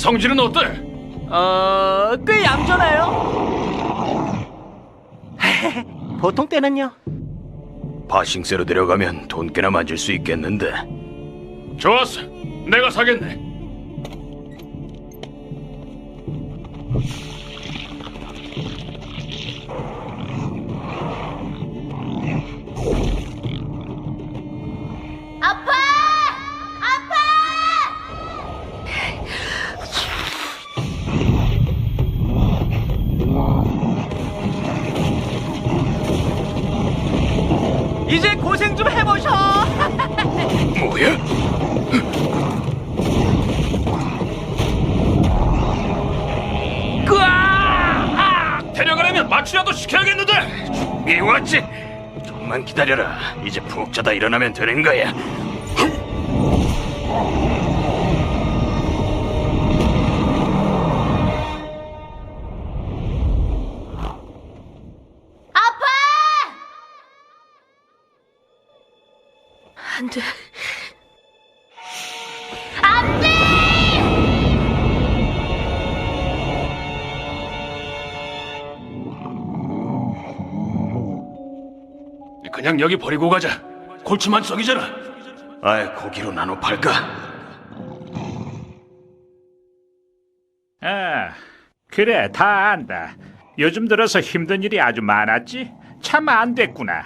성질은 어때? 어, 꽤 얌전해요. 보통 때는요. 바싱세로 데려가면 돈 꽤나 만질 수 있겠는데 좋았어. 내가 사겠네. 아파! 이제 고생 좀 해보셔. 뭐야? 데려가려면 마취라도 시켜야겠는데. 미웠지? 좀만 기다려라 이제 푹 자다 일어나면 되는 거야 안 돼. 안 돼! 그냥 여기 버리고 가자. 골치만 썩이잖아. 아이 고기로 나눠 팔까? 아, 그래, 다 안다. 요즘 들어서 힘든 일이 아주 많았지? 참 안 됐구나.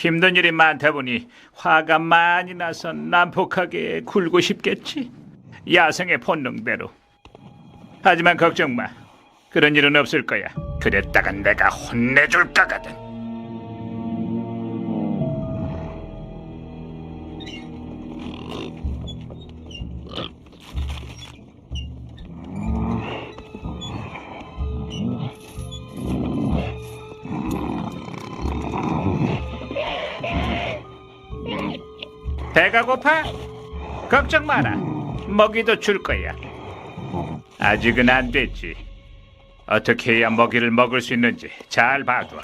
힘든 일이 많다 보니 화가 많이 나서 난폭하게 굴고 싶겠지? 야생의 본능대로. 하지만 걱정 마. 그런 일은 없을 거야. 그랬다가 내가 혼내줄 거거든. 배가 고파? 걱정 마라. 먹이도 줄 거야. 아직은 안 됐지. 어떻게 해야 먹이를 먹을 수 있는지 잘 봐둬.